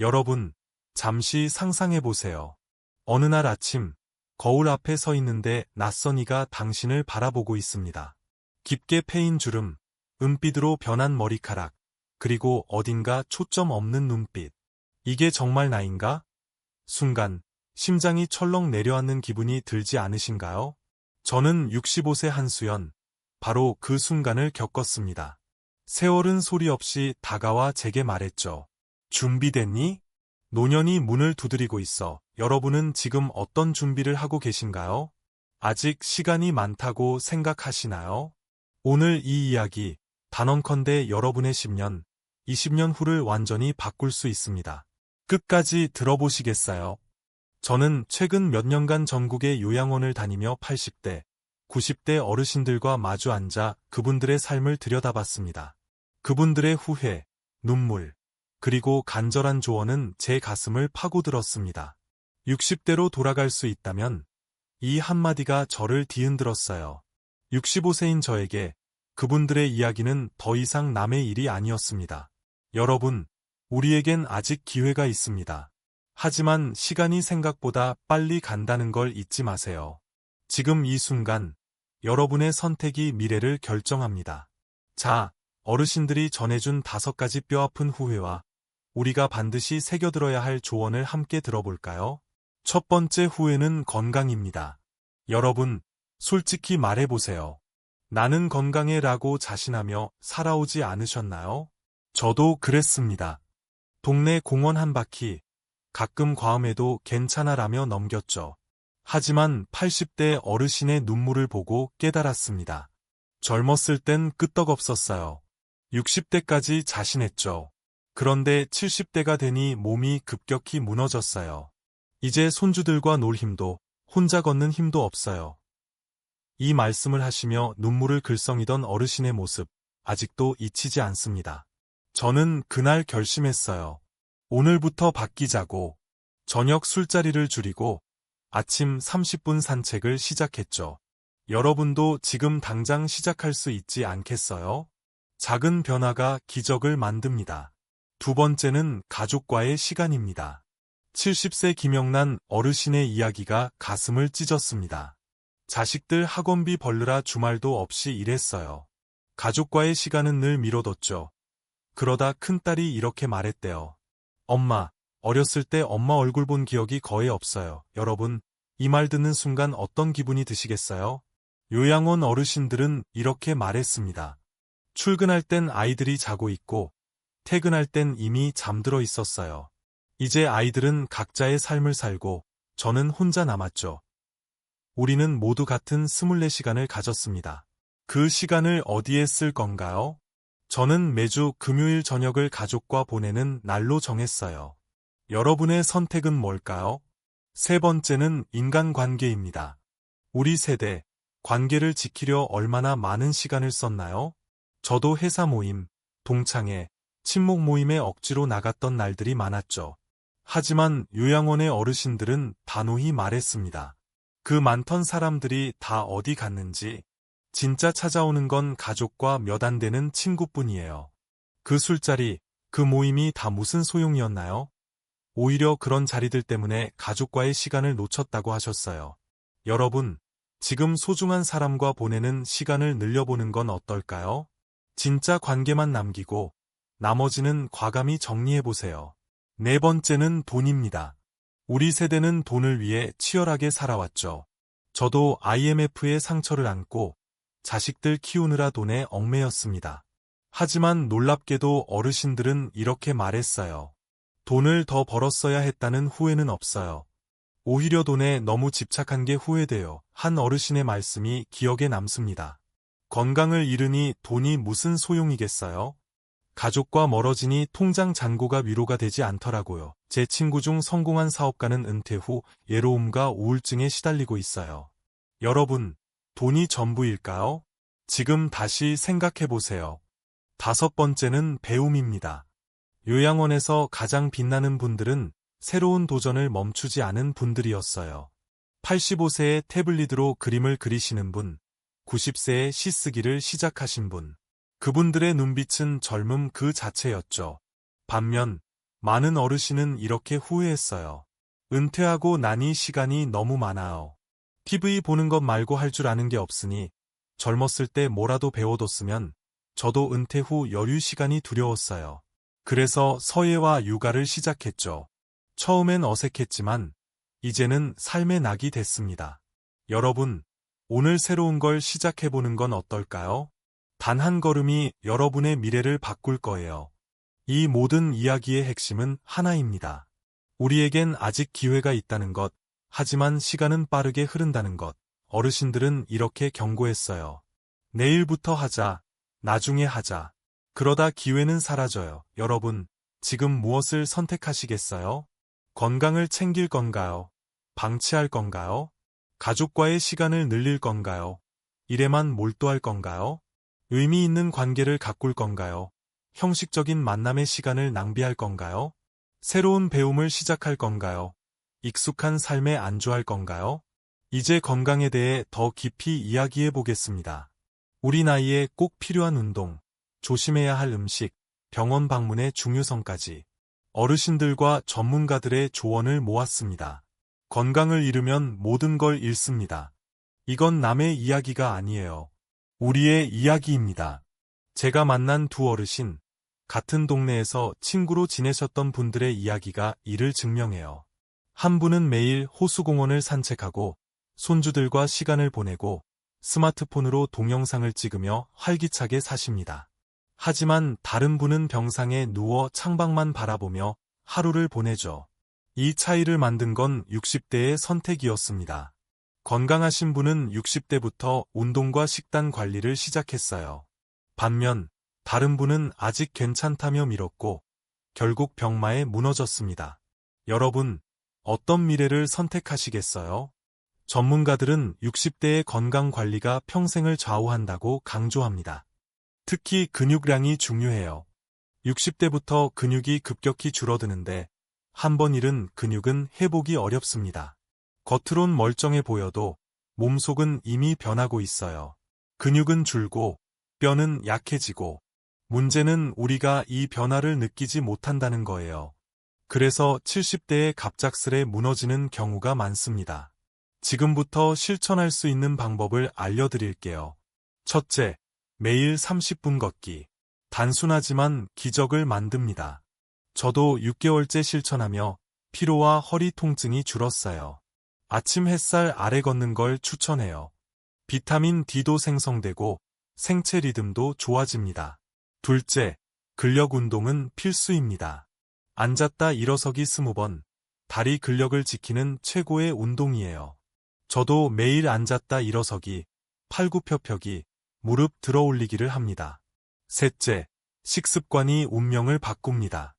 여러분, 잠시 상상해 보세요. 어느 날 아침, 거울 앞에 서 있는데 낯선 이가 당신을 바라보고 있습니다. 깊게 패인 주름, 은빛으로 변한 머리카락, 그리고 어딘가 초점 없는 눈빛. 이게 정말 나인가? 순간, 심장이 철렁 내려앉는 기분이 들지 않으신가요? 저는 65세 한수연, 바로 그 순간을 겪었습니다. 세월은 소리 없이 다가와 제게 말했죠. 준비됐니? 노년이 문을 두드리고 있어 여러분은 지금 어떤 준비를 하고 계신가요? 아직 시간이 많다고 생각하시나요? 오늘 이 이야기, 단언컨대 여러분의 10년, 20년 후를 완전히 바꿀 수 있습니다. 끝까지 들어보시겠어요? 저는 최근 몇 년간 전국의 요양원을 다니며 80대, 90대 어르신들과 마주 앉아 그분들의 삶을 들여다봤습니다. 그분들의 후회, 눈물, 그리고 간절한 조언은 제 가슴을 파고들었습니다. 60대로 돌아갈 수 있다면 이 한마디가 저를 뒤흔들었어요. 65세인 저에게 그분들의 이야기는 더 이상 남의 일이 아니었습니다. 여러분, 우리에겐 아직 기회가 있습니다. 하지만 시간이 생각보다 빨리 간다는 걸 잊지 마세요. 지금 이 순간, 여러분의 선택이 미래를 결정합니다. 자, 어르신들이 전해준 다섯 가지 뼈아픈 후회와 우리가 반드시 새겨들어야 할 조언을 함께 들어볼까요? 첫 번째 후회는 건강입니다. 여러분, 솔직히 말해보세요. 나는 건강해 라고 자신하며 살아오지 않으셨나요? 저도 그랬습니다. 동네 공원 한 바퀴, 가끔 과음해도 괜찮아 라며 넘겼죠. 하지만 80대 어르신의 눈물을 보고 깨달았습니다. 젊었을 땐 끄떡없었어요. 60대까지 자신했죠. 그런데 70대가 되니 몸이 급격히 무너졌어요. 이제 손주들과 놀 힘도, 혼자 걷는 힘도 없어요. 이 말씀을 하시며 눈물을 글썽이던 어르신의 모습, 아직도 잊히지 않습니다. 저는 그날 결심했어요. 오늘부터 바뀌자고, 저녁 술자리를 줄이고, 아침 30분 산책을 시작했죠. 여러분도 지금 당장 시작할 수 있지 않겠어요? 작은 변화가 기적을 만듭니다. 두 번째는 가족과의 시간입니다. 70세 김영란 어르신의 이야기가 가슴을 찢었습니다. 자식들 학원비 벌느라 주말도 없이 일했어요. 가족과의 시간은 늘 미뤄뒀죠. 그러다 큰딸이 이렇게 말했대요. 엄마, 어렸을 때 엄마 얼굴 본 기억이 거의 없어요. 여러분, 이 말 듣는 순간 어떤 기분이 드시겠어요? 요양원 어르신들은 이렇게 말했습니다. 출근할 땐 아이들이 자고 있고, 퇴근할 땐 이미 잠들어 있었어요. 이제 아이들은 각자의 삶을 살고 저는 혼자 남았죠. 우리는 모두 같은 24시간을 가졌습니다. 그 시간을 어디에 쓸 건가요? 저는 매주 금요일 저녁을 가족과 보내는 날로 정했어요. 여러분의 선택은 뭘까요? 세 번째는 인간관계입니다. 우리 세대, 관계를 지키려 얼마나 많은 시간을 썼나요? 저도 회사 모임, 동창회, 친목 모임에 억지로 나갔던 날들이 많았죠. 하지만 요양원의 어르신들은 단호히 말했습니다. 그 많던 사람들이 다 어디 갔는지 진짜 찾아오는 건 가족과 몇 안 되는 친구뿐이에요. 그 술자리, 그 모임이 다 무슨 소용이었나요? 오히려 그런 자리들 때문에 가족과의 시간을 놓쳤다고 하셨어요. 여러분, 지금 소중한 사람과 보내는 시간을 늘려보는 건 어떨까요? 진짜 관계만 남기고 나머지는 과감히 정리해보세요. 네 번째는 돈입니다. 우리 세대는 돈을 위해 치열하게 살아왔죠. 저도 IMF의 상처를 안고 자식들 키우느라 돈에 얽매였습니다. 하지만 놀랍게도 어르신들은 이렇게 말했어요. 돈을 더 벌었어야 했다는 후회는 없어요. 오히려 돈에 너무 집착한 게 후회돼요. 한 어르신의 말씀이 기억에 남습니다. 건강을 잃으니 돈이 무슨 소용이겠어요? 가족과 멀어지니 통장 잔고가 위로가 되지 않더라고요. 제 친구 중 성공한 사업가는 은퇴 후 예로움과 우울증에 시달리고 있어요. 여러분, 돈이 전부일까요? 지금 다시 생각해보세요. 다섯 번째는 배움입니다. 요양원에서 가장 빛나는 분들은 새로운 도전을 멈추지 않은 분들이었어요. 85세에 태블릿으로 그림을 그리시는 분, 90세에 시쓰기를 시작하신 분, 그분들의 눈빛은 젊음 그 자체였죠. 반면 많은 어르신은 이렇게 후회했어요. 은퇴하고 나니 시간이 너무 많아요. TV 보는 것 말고 할 줄 아는 게 없으니 젊었을 때 뭐라도 배워뒀으면 저도 은퇴 후 여유 시간이 두려웠어요. 그래서 서예와 육아를 시작했죠. 처음엔 어색했지만 이제는 삶의 낙이 됐습니다. 여러분, 오늘 새로운 걸 시작해보는 건 어떨까요? 단 한 걸음이 여러분의 미래를 바꿀 거예요. 이 모든 이야기의 핵심은 하나입니다. 우리에겐 아직 기회가 있다는 것, 하지만 시간은 빠르게 흐른다는 것. 어르신들은 이렇게 경고했어요. 내일부터 하자, 나중에 하자. 그러다 기회는 사라져요. 여러분, 지금 무엇을 선택하시겠어요? 건강을 챙길 건가요? 방치할 건가요? 가족과의 시간을 늘릴 건가요? 일에만 몰두할 건가요? 의미 있는 관계를 가꿀 건가요? 형식적인 만남의 시간을 낭비할 건가요? 새로운 배움을 시작할 건가요? 익숙한 삶에 안주할 건가요? 이제 건강에 대해 더 깊이 이야기해 보겠습니다. 우리 나이에 꼭 필요한 운동, 조심해야 할 음식, 병원 방문의 중요성까지 어르신들과 전문가들의 조언을 모았습니다. 건강을 잃으면 모든 걸 잃습니다. 이건 남의 이야기가 아니에요. 우리의 이야기입니다. 제가 만난 두 어르신, 같은 동네에서 친구로 지내셨던 분들의 이야기가 이를 증명해요. 한 분은 매일 호수공원을 산책하고 손주들과 시간을 보내고 스마트폰으로 동영상을 찍으며 활기차게 사십니다. 하지만 다른 분은 병상에 누워 창밖만 바라보며 하루를 보내죠. 이 차이를 만든 건 60대의 선택이었습니다. 건강하신 분은 60대부터 운동과 식단 관리를 시작했어요. 반면 다른 분은 아직 괜찮다며 미뤘고 결국 병마에 무너졌습니다. 여러분, 어떤 미래를 선택하시겠어요? 전문가들은 60대의 건강 관리가 평생을 좌우한다고 강조합니다. 특히 근육량이 중요해요. 60대부터 근육이 급격히 줄어드는데 한 번 잃은 근육은 회복이 어렵습니다. 겉으론 멀쩡해 보여도 몸속은 이미 변하고 있어요. 근육은 줄고 뼈는 약해지고 문제는 우리가 이 변화를 느끼지 못한다는 거예요. 그래서 70대에 갑작스레 무너지는 경우가 많습니다. 지금부터 실천할 수 있는 방법을 알려드릴게요. 첫째, 매일 30분 걷기. 단순하지만 기적을 만듭니다. 저도 6개월째 실천하며 피로와 허리 통증이 줄었어요. 아침 햇살 아래 걷는 걸 추천해요. 비타민 D도 생성되고 생체 리듬도 좋아집니다. 둘째, 근력 운동은 필수입니다. 앉았다 일어서기 20번, 다리 근력을 지키는 최고의 운동이에요. 저도 매일 앉았다 일어서기, 팔굽혀펴기, 무릎 들어 올리기를 합니다. 셋째, 식습관이 운명을 바꿉니다.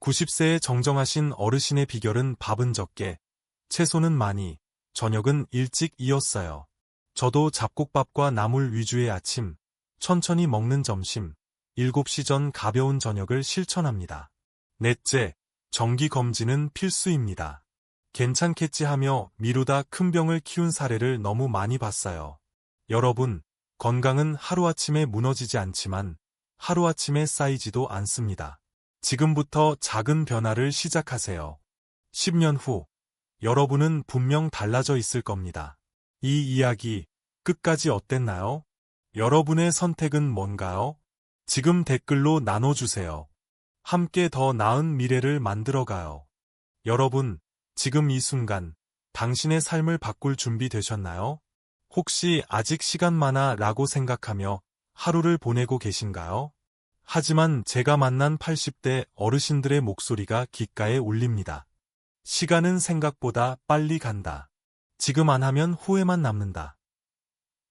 90세에 정정하신 어르신의 비결은 밥은 적게, 채소는 많이, 저녁은 일찍 이었어요. 저도 잡곡밥과 나물 위주의 아침, 천천히 먹는 점심, 7시 전 가벼운 저녁을 실천합니다. 넷째, 정기 검진은 필수입니다. 괜찮겠지 하며 미루다 큰 병을 키운 사례를 너무 많이 봤어요. 여러분, 건강은 하루아침에 무너지지 않지만 하루아침에 쌓이지도 않습니다. 지금부터 작은 변화를 시작하세요. 10년 후, 여러분은 분명 달라져 있을 겁니다. 이 이야기 끝까지 어땠나요? 여러분의 선택은 뭔가요? 지금 댓글로 나눠주세요. 함께 더 나은 미래를 만들어가요. 여러분, 지금 이 순간 당신의 삶을 바꿀 준비 되셨나요? 혹시 아직 시간 많아 라고 생각하며 하루를 보내고 계신가요? 하지만 제가 만난 80대 어르신들의 목소리가 귓가에 울립니다. 시간은 생각보다 빨리 간다. 지금 안 하면 후회만 남는다.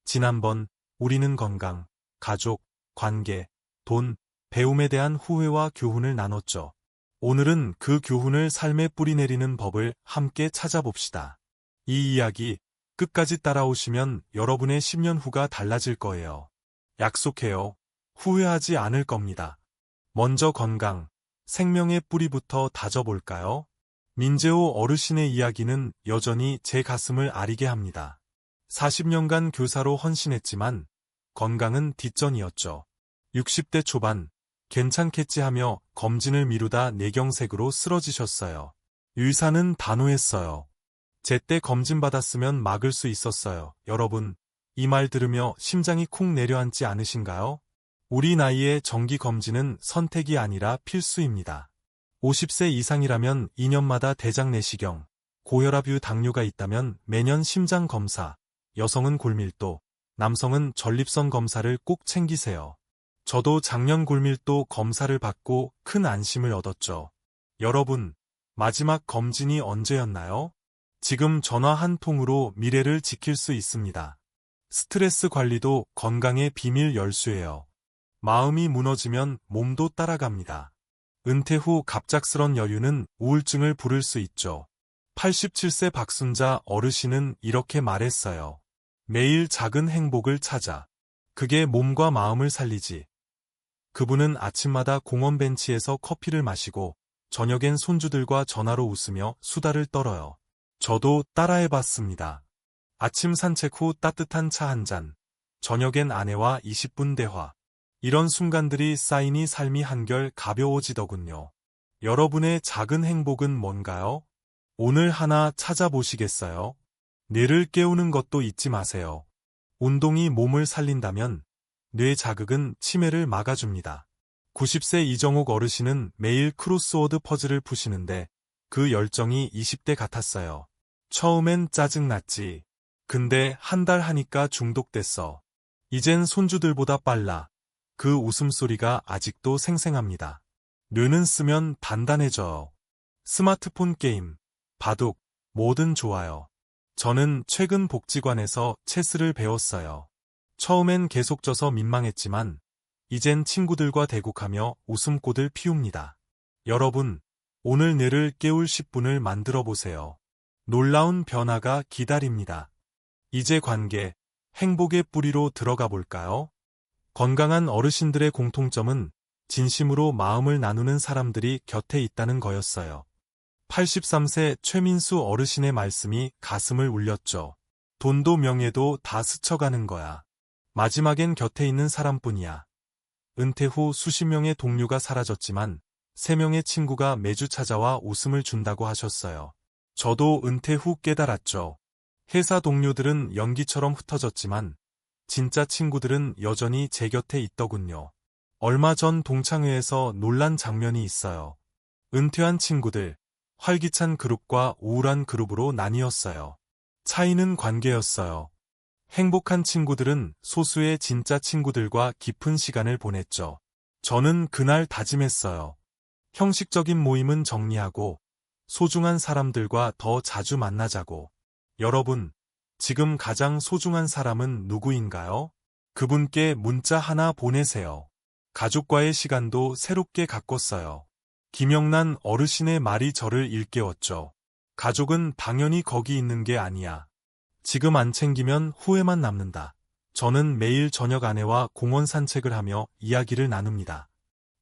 지난번 우리는 건강, 가족, 관계, 돈, 배움에 대한 후회와 교훈을 나눴죠. 오늘은 그 교훈을 삶에 뿌리내리는 법을 함께 찾아봅시다. 이 이야기 끝까지 따라오시면 여러분의 10년 후가 달라질 거예요. 약속해요. 후회하지 않을 겁니다. 먼저 건강, 생명의 뿌리부터 다져볼까요? 민재호 어르신의 이야기는 여전히 제 가슴을 아리게 합니다. 40년간 교사로 헌신했지만 건강은 뒷전이었죠. 60대 초반 괜찮겠지 하며 검진을 미루다 내경색으로 쓰러지셨어요. 의사는 단호했어요. 제때 검진 받았으면 막을 수 있었어요. 여러분, 이 말 들으며 심장이 쿵 내려앉지 않으신가요? 우리 나이에 정기 검진은 선택이 아니라 필수입니다. 50세 이상이라면 2년마다 대장 내시경, 고혈압 유 당뇨가 있다면 매년 심장 검사, 여성은 골밀도, 남성은 전립선 검사를 꼭 챙기세요. 저도 작년 골밀도 검사를 받고 큰 안심을 얻었죠. 여러분, 마지막 검진이 언제였나요? 지금 전화 한 통으로 미래를 지킬 수 있습니다. 스트레스 관리도 건강의 비밀 열쇠예요. 마음이 무너지면 몸도 따라갑니다. 은퇴 후 갑작스런 여유는 우울증을 부를 수 있죠. 87세 박순자 어르신은 이렇게 말했어요. 매일 작은 행복을 찾아. 그게 몸과 마음을 살리지. 그분은 아침마다 공원 벤치에서 커피를 마시고 저녁엔 손주들과 전화로 웃으며 수다를 떨어요. 저도 따라해봤습니다. 아침 산책 후 따뜻한 차 한 잔, 저녁엔 아내와 20분 대화. 이런 순간들이 쌓이니 삶이 한결 가벼워지더군요. 여러분의 작은 행복은 뭔가요? 오늘 하나 찾아보시겠어요? 뇌를 깨우는 것도 잊지 마세요. 운동이 몸을 살린다면 뇌 자극은 치매를 막아줍니다. 90세 이정옥 어르신은 매일 크로스워드 퍼즐을 푸시는데 그 열정이 20대 같았어요. 처음엔 짜증났지. 근데 한 달 하니까 중독됐어. 이젠 손주들보다 빨라. 그 웃음소리가 아직도 생생합니다. 뇌는 쓰면 단단해져요. 스마트폰 게임, 바둑, 뭐든 좋아요. 저는 최근 복지관에서 체스를 배웠어요. 처음엔 계속 져서 민망했지만 이젠 친구들과 대국하며 웃음꽃을 피웁니다. 여러분, 오늘 뇌를 깨울 10분을 만들어 보세요. 놀라운 변화가 기다립니다. 이제 관계, 행복의 뿌리로 들어가 볼까요? 건강한 어르신들의 공통점은 진심으로 마음을 나누는 사람들이 곁에 있다는 거였어요. 83세 최민수 어르신의 말씀이 가슴을 울렸죠. 돈도 명예도 다 스쳐가는 거야. 마지막엔 곁에 있는 사람뿐이야. 은퇴 후 수십 명의 동료가 사라졌지만 세 명의 친구가 매주 찾아와 웃음을 준다고 하셨어요. 저도 은퇴 후 깨달았죠. 회사 동료들은 연기처럼 흩어졌지만 진짜 친구들은 여전히 제 곁에 있더군요. 얼마 전 동창회에서 놀란 장면이 있어요. 은퇴한 친구들, 활기찬 그룹과 우울한 그룹으로 나뉘었어요. 차이는 관계였어요. 행복한 친구들은 소수의 진짜 친구들과 깊은 시간을 보냈죠. 저는 그날 다짐했어요. 형식적인 모임은 정리하고 소중한 사람들과 더 자주 만나자고. 여러분, 지금 가장 소중한 사람은 누구인가요? 그분께 문자 하나 보내세요. 가족과의 시간도 새롭게 가꿨어요. 김영란 어르신의 말이 저를 일깨웠죠. 가족은 당연히 거기 있는 게 아니야. 지금 안 챙기면 후회만 남는다. 저는 매일 저녁 아내와 공원 산책을 하며 이야기를 나눕니다.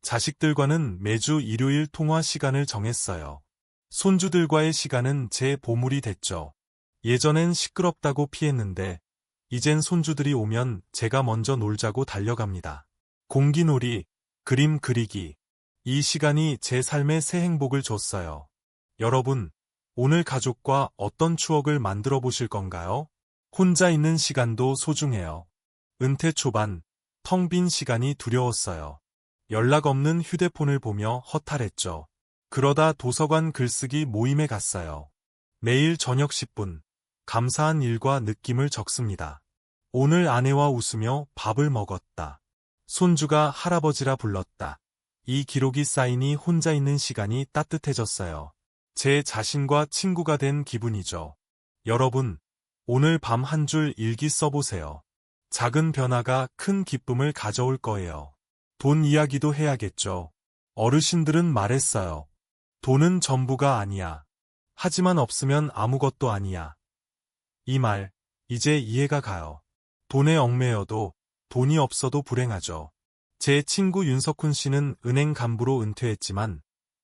자식들과는 매주 일요일 통화 시간을 정했어요. 손주들과의 시간은 제 보물이 됐죠. 예전엔 시끄럽다고 피했는데 이젠 손주들이 오면 제가 먼저 놀자고 달려갑니다. 공기놀이, 그림 그리기. 이 시간이 제 삶의 새 행복을 줬어요. 여러분, 오늘 가족과 어떤 추억을 만들어 보실 건가요? 혼자 있는 시간도 소중해요. 은퇴 초반, 텅 빈 시간이 두려웠어요. 연락 없는 휴대폰을 보며 허탈했죠. 그러다 도서관 글쓰기 모임에 갔어요. 매일 저녁 10분, 감사한 일과 느낌을 적습니다. 오늘 아내와 웃으며 밥을 먹었다. 손주가 할아버지라 불렀다. 이 기록이 쌓이니 혼자 있는 시간이 따뜻해졌어요. 제 자신과 친구가 된 기분이죠. 여러분, 오늘 밤 한 줄 일기 써보세요. 작은 변화가 큰 기쁨을 가져올 거예요. 돈 이야기도 해야겠죠. 어르신들은 말했어요. 돈은 전부가 아니야. 하지만 없으면 아무것도 아니야. 이 말, 이제 이해가 가요. 돈에 얽매여도 돈이 없어도 불행하죠. 제 친구 윤석훈 씨는 은행 간부로 은퇴했지만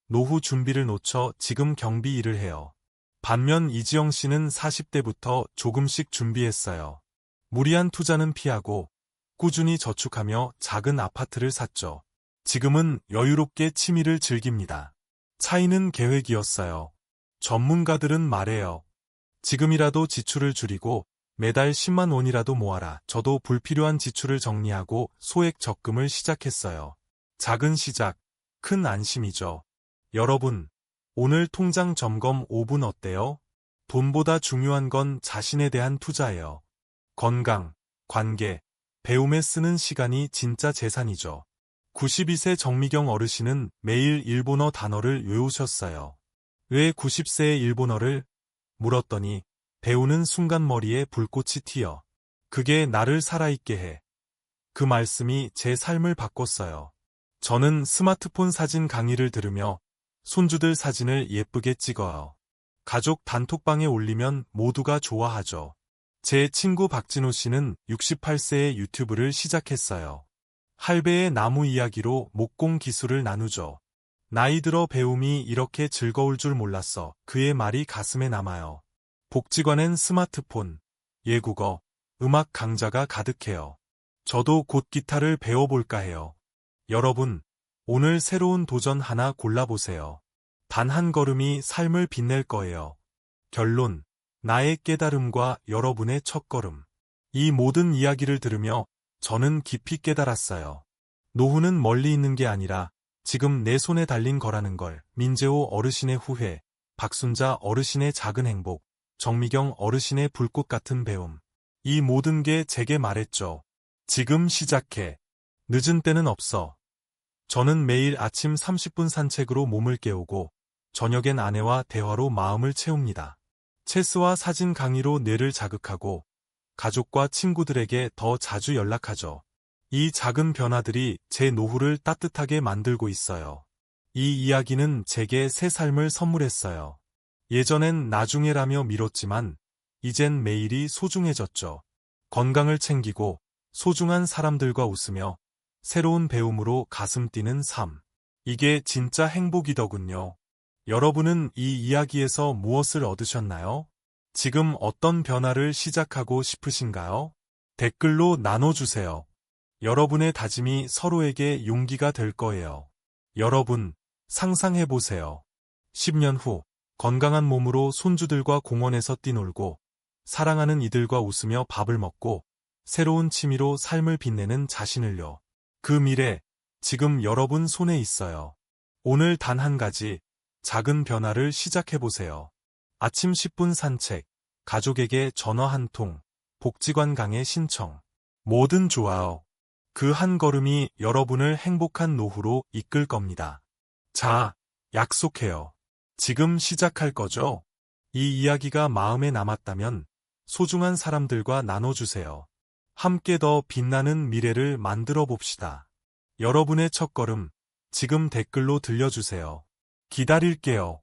노후 준비를 놓쳐 지금 경비 일을 해요. 반면 이지영 씨는 40대부터 조금씩 준비했어요. 무리한 투자는 피하고 꾸준히 저축하며 작은 아파트를 샀죠. 지금은 여유롭게 취미를 즐깁니다. 차이는 계획이었어요. 전문가들은 말해요. 지금이라도 지출을 줄이고 매달 10만 원이라도 모아라. 저도 불필요한 지출을 정리하고 소액 적금을 시작했어요. 작은 시작, 큰 안심이죠. 여러분, 오늘 통장 점검 5분 어때요? 돈보다 중요한 건 자신에 대한 투자예요. 건강, 관계, 배움에 쓰는 시간이 진짜 재산이죠. 92세 정미경 어르신은 매일 일본어 단어를 외우셨어요. 왜 90세의 일본어를? 물었더니 배우는 순간 머리에 불꽃이 튀어. 그게 나를 살아있게 해. 그 말씀이 제 삶을 바꿨어요. 저는 스마트폰 사진 강의를 들으며 손주들 사진을 예쁘게 찍어요. 가족 단톡방에 올리면 모두가 좋아하죠. 제 친구 박진호 씨는 68세에 유튜브를 시작했어요. 할배의 나무 이야기로 목공 기술을 나누죠. 나이 들어 배움이 이렇게 즐거울 줄 몰랐어. 그의 말이 가슴에 남아요. 복지관엔 스마트폰, 예국어, 음악 강좌가 가득해요. 저도 곧 기타를 배워볼까 해요. 여러분, 오늘 새로운 도전 하나 골라보세요. 단 한 걸음이 삶을 빛낼 거예요. 결론, 나의 깨달음과 여러분의 첫걸음. 이 모든 이야기를 들으며 저는 깊이 깨달았어요. 노후는 멀리 있는 게 아니라 지금 내 손에 달린 거라는 걸 민재호 어르신의 후회, 박순자 어르신의 작은 행복, 정미경 어르신의 불꽃 같은 배움. 이 모든 게 제게 말했죠. 지금 시작해. 늦은 때는 없어. 저는 매일 아침 30분 산책으로 몸을 깨우고 저녁엔 아내와 대화로 마음을 채웁니다. 체스와 사진 강의로 뇌를 자극하고 가족과 친구들에게 더 자주 연락하죠. 이 작은 변화들이 제 노후를 따뜻하게 만들고 있어요. 이 이야기는 제게 새 삶을 선물했어요. 예전엔 나중에라며 미뤘지만 이젠 매일이 소중해졌죠. 건강을 챙기고 소중한 사람들과 웃으며 새로운 배움으로 가슴 뛰는 삶. 이게 진짜 행복이더군요. 여러분은 이 이야기에서 무엇을 얻으셨나요? 지금 어떤 변화를 시작하고 싶으신가요? 댓글로 나눠주세요. 여러분의 다짐이 서로에게 용기가 될 거예요. 여러분, 상상해보세요. 10년 후, 건강한 몸으로 손주들과 공원에서 뛰놀고, 사랑하는 이들과 웃으며 밥을 먹고, 새로운 취미로 삶을 빛내는 자신을요. 그 미래, 지금 여러분 손에 있어요. 오늘 단 한 가지, 작은 변화를 시작해보세요. 아침 10분 산책, 가족에게 전화 한 통, 복지관 강의 신청. 뭐든 좋아요. 그 한 걸음이 여러분을 행복한 노후로 이끌 겁니다. 자, 약속해요. 지금 시작할 거죠? 이 이야기가 마음에 남았다면 소중한 사람들과 나눠주세요. 함께 더 빛나는 미래를 만들어 봅시다. 여러분의 첫걸음, 지금 댓글로 들려주세요. 기다릴게요.